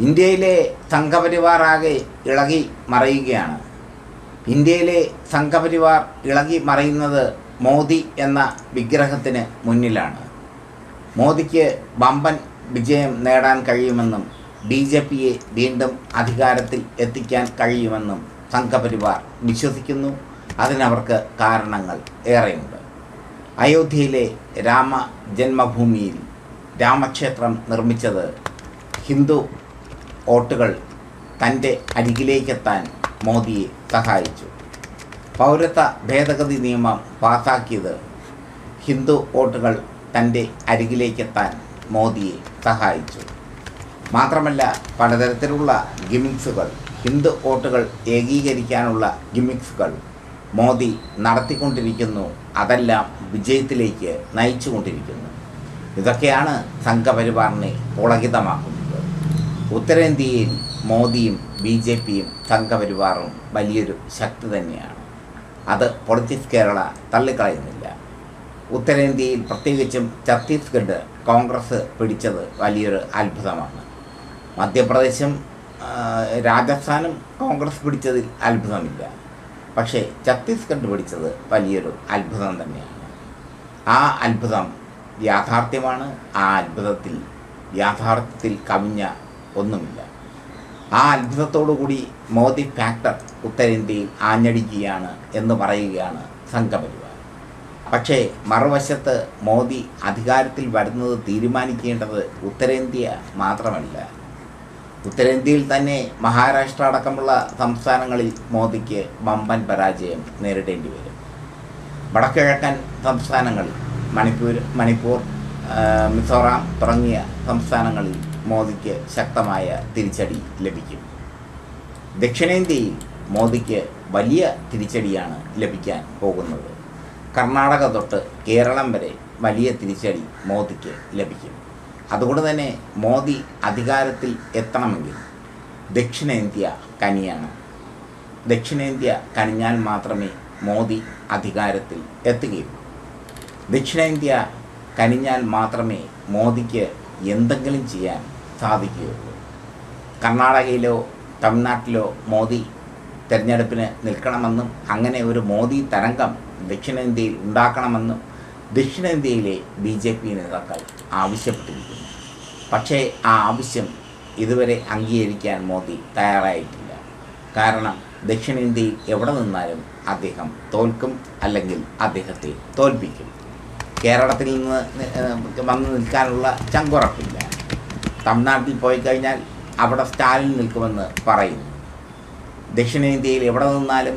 ഇന്ത്യയിലെ സംഘപരിവാർ ആകെ ഇളകി മറയുകയാണ്. ഇന്ത്യയിലെ സംഘപരിവാർ ഇളകി മറയുന്നത് മോദി എന്ന വിഗ്രഹത്തിന് മുന്നിലാണ്. മോദിക്ക് ബമ്പൻ വിജയം നേടാൻ കഴിയുമെന്നും ബി ജെ പിയെ വീണ്ടും അധികാരത്തിൽ എത്തിക്കാൻ കഴിയുമെന്നും സംഘപരിവാർ വിശ്വസിക്കുന്നു. അതിനവർക്ക് കാരണങ്ങൾ ഏറെയുണ്ട്. അയോധ്യയിലെ രാമ ജന്മഭൂമിയിൽ രാമക്ഷേത്രം നിർമ്മിച്ചത് ഹിന്ദു വോട്ടുകൾ തന്റെ അരികിലേക്കെത്താൻ മോദിയെ സഹായിച്ചു. പൗരത്വ ഭേദഗതി നിയമം പാസാക്കിയത് ഹിന്ദു വോട്ടുകൾ തന്റെ അരികിലേക്കെത്താൻ മോദിയെ സഹായിച്ചു. മാത്രമല്ല പലതരത്തിലുള്ള ഗിമിക്സുകൾ ഹിന്ദു വോട്ടുകൾ ഏകീകരിക്കാനുള്ള ഗിമിക്സുകൾ മോദി നടത്തിക്കൊണ്ടിരിക്കുന്നു. അതെല്ലാം വിജയത്തിലേക്ക് നയിച്ചുകൊണ്ടിരിക്കുന്നു. ഇതൊക്കെയാണ് സംഘപരിവാറിനെ പുളകിതമാക്കുന്നത്. ഉത്തരേന്ത്യയിൽ മോദിയും ബി ജെ പിയും സംഘപരിവാറും വലിയൊരു ശക്തി തന്നെയാണ്. അത് പൊളിറ്റിക്സ് കേരള തള്ളിക്കളയുന്നില്ല. ഉത്തരേന്ത്യയിൽ പ്രത്യേകിച്ചും ഛത്തീസ്ഗഡ് കോൺഗ്രസ് പിടിച്ചത് വലിയൊരു അത്ഭുതമാണ്. മധ്യപ്രദേശും രാജസ്ഥാനും കോൺഗ്രസ് പിടിച്ചതിൽ അത്ഭുതമില്ല. പക്ഷേ ഛത്തീസ്ഗഡ് പിടിച്ചത് വലിയൊരു അത്ഭുതം തന്നെയാണ്. ആ അത്ഭുതം യാഥാർത്ഥ്യമാണ്. ആ അത്ഭുതത്തിൽ യാഥാർത്ഥ്യത്തിൽ കവിഞ്ഞ ഒന്നുമില്ല. ആ അത്ഭുതത്തോടുകൂടി മോദി ഫാക്ടർ ഉത്തരേന്ത്യയിൽ ആഞ്ഞടിക്കുകയാണ് എന്ന് പറയുകയാണ് സംഘപരിവാർ. പക്ഷേ മറുവശത്ത് മോദി അധികാരത്തിൽ വരുന്നത് തീരുമാനിക്കേണ്ടത് ഉത്തരേന്ത്യ മാത്രമല്ല. ഉത്തരേന്ത്യയിൽ തന്നെ മഹാരാഷ്ട്ര അടക്കമുള്ള സംസ്ഥാനങ്ങളിൽ മോദിക്ക് വമ്പൻ പരാജയം നേരിടേണ്ടി വരും. വടക്കിഴക്കൻ സംസ്ഥാനങ്ങളിൽ മണിപ്പൂർ മണിപ്പൂർ മിസോറാം തുടങ്ങിയ സംസ്ഥാനങ്ങളിൽ മോദിക്ക് ശക്തമായ തിരിച്ചടി ലഭിക്കും. ദക്ഷിണേന്ത്യയിൽ മോദിക്ക് വലിയ തിരിച്ചടിയാണ് ലഭിക്കാൻ പോകുന്നത്. കർണാടക തൊട്ട് കേരളം വരെ വലിയ തിരിച്ചടി മോദിക്ക് ലഭിക്കും. അതുകൊണ്ട് തന്നെ മോദി അധികാരത്തിൽ എത്തണമെങ്കിൽ ദക്ഷിണേന്ത്യ കനിയാണ്. ദക്ഷിണേന്ത്യ കനിഞ്ഞാൽ മാത്രമേ മോദി അധികാരത്തിൽ എത്തുകയുള്ളൂ. ദക്ഷിണേന്ത്യ കനിഞ്ഞാൽ മാത്രമേ മോദിക്ക് എന്തെങ്കിലും ചെയ്യാൻ സാധിക്കുകയുള്ളൂ. കർണാടകയിലോ തമിഴ്നാട്ടിലോ മോദി തിരഞ്ഞെടുപ്പിന് നിൽക്കണമെന്നും അങ്ങനെ ഒരു മോദി തരംഗം ദക്ഷിണേന്ത്യയിൽ ഉണ്ടാക്കണമെന്നും ദക്ഷിണേന്ത്യയിലെ ബി ജെ പി നേതാക്കൾ ആവശ്യപ്പെട്ടിരിക്കുന്നു. പക്ഷേ ആ ആവശ്യം ഇതുവരെ അംഗീകരിക്കാൻ മോദി തയ്യാറായിട്ടില്ല. കാരണം ദക്ഷിണേന്ത്യയിൽ എവിടെ നിന്നാലും അദ്ദേഹം തോൽക്കും അല്ലെങ്കിൽ അദ്ദേഹത്തെ തോൽപ്പിക്കും. കേരളത്തിൽ നിന്ന് വന്ന് നിൽക്കാനുള്ള ചങ്കുറപ്പില്ല. തമിഴ്നാട്ടിൽ പോയി കഴിഞ്ഞാൽ അവിടെ സ്റ്റാലിൻ നിൽക്കുമെന്ന് പറയുന്നു. ദക്ഷിണേന്ത്യയിൽ എവിടെ നിന്നാലും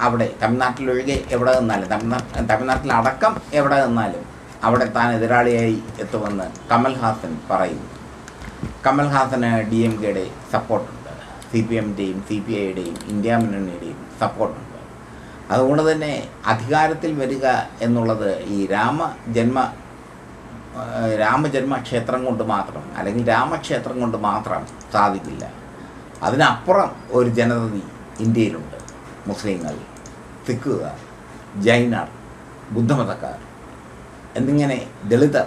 അവിടെ തമിഴ്നാട്ടിലൊഴികെ എവിടെ നിന്നാലും തമിഴ്നാട്ടിൽ തമിഴ്നാട്ടിലടക്കം എവിടെ നിന്നാലും അവിടെ താൻ എതിരാളിയായി എത്തുമെന്ന് കമൽഹാസൻ പറയുന്നു. കമൽഹാസന് ഡി എം കെയുടെ സപ്പോർട്ടുണ്ട്. സി പി എമ്മിന്റെയും സി പി ഐയുടെയും ഇന്ത്യ മുന്നണിയുടെയും സപ്പോർട്ടുണ്ട്. അതുകൊണ്ട് തന്നെ അധികാരത്തിൽ വരിക എന്നുള്ളത് ഈ രാമ ജന്മ ആ, രാമജന്മ ക്ഷേത്രം കൊണ്ട് മാത്രം അല്ലെങ്കിൽ രാമക്ഷേത്രം കൊണ്ട് മാത്രം സാധിക്കില്ല. അതിനപ്പുറം ഒരു ജനതതി ഇന്ത്യയിലുണ്ട്. മുസ്ലിങ്ങൾ സിഖുകാർ ജൈനർ ബുദ്ധമതക്കാർ എന്നിങ്ങനെ ദളിതർ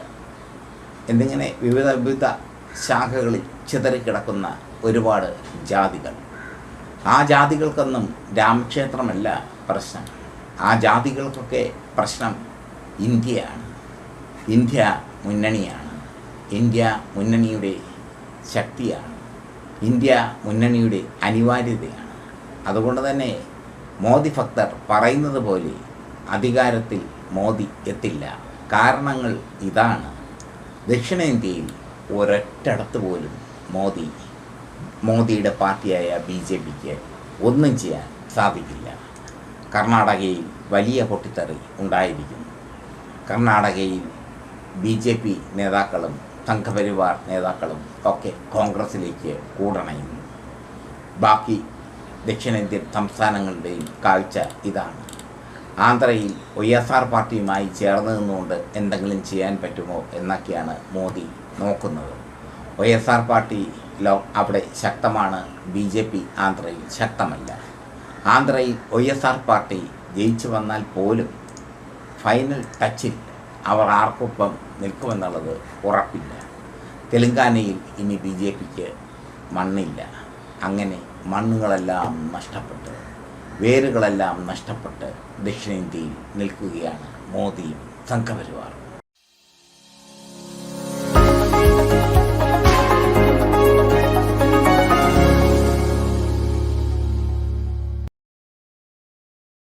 എന്നിങ്ങനെ വിവിധ വിവിധ ശാഖകളിൽ ചിതറിക്കിടക്കുന്ന ഒരുപാട് ജാതികൾ. ആ ജാതികൾക്കൊന്നും രാമക്ഷേത്രമല്ല പ്രശ്നം. ആ ജാതികൾക്കൊക്കെ പ്രശ്നം ഇന്ത്യയാണ്. ഇന്ത്യ മുന്നണിയാണ്. ഇന്ത്യ മുന്നണിയുടെ ശക്തിയാണ്. ഇന്ത്യ മുന്നണിയുടെ അനിവാര്യതയാണ്. അതുകൊണ്ട് തന്നെ മോദി ഭക്തർ പറയുന്നത് പോലെ അധികാരത്തിൽ മോദി എത്തില്ല. കാരണങ്ങൾ ഇതാണ്. ദക്ഷിണേന്ത്യയിൽ ഒരൊറ്റടത്ത് പോലും മോദി മോദിയുടെ പാർട്ടിയായ ബി ജെ പിക്ക് ഒന്നും ചെയ്യാൻ സാധിക്കില്ല. കർണാടകയിൽ വലിയ പൊട്ടിത്തെറി ഉണ്ടായിരിക്കുന്നു. കർണാടകയിൽ ബി ജെ പി നേതാക്കളും സംഘപരിവാർ നേതാക്കളും ഒക്കെ കോൺഗ്രസിലേക്ക് കൂടണയും. ബാക്കി ദക്ഷിണേന്ത്യൻ സംസ്ഥാനങ്ങളുടെയും കാഴ്ച ഇതാണ്. ആന്ധ്രയിൽ വൈ എസ് ആർ പാർട്ടിയുമായി ചേർന്ന് നിന്നുകൊണ്ട് എന്തെങ്കിലും ചെയ്യാൻ പറ്റുമോ എന്നൊക്കെയാണ് മോദി നോക്കുന്നത്. വൈ എസ് ആർ പാർട്ടി ലോ അവിടെ ശക്തമാണ് ബി ജെ പി ആന്ധ്രയിൽ ശക്തമല്ല. ആന്ധ്രയിൽ വൈ എസ് ആർ പാർട്ടി ജയിച്ചു വന്നാൽ പോലും ഫൈനൽ ടച്ചിൽ അവർ ആർക്കൊപ്പം നിൽക്കുമെന്നുള്ളത് ഉറപ്പില്ല. തെലുങ്കാനയിൽ ഇനി ബി ജെ പിക്ക് മണ്ണില്ല. അങ്ങനെ മണ്ണുകളെല്ലാം നഷ്ടപ്പെട്ട് വേരുകളെല്ലാം നഷ്ടപ്പെട്ട് ദക്ഷിണേന്ത്യയിൽ നിൽക്കുകയാണ് മോദിയും സംഘപരിവാറും.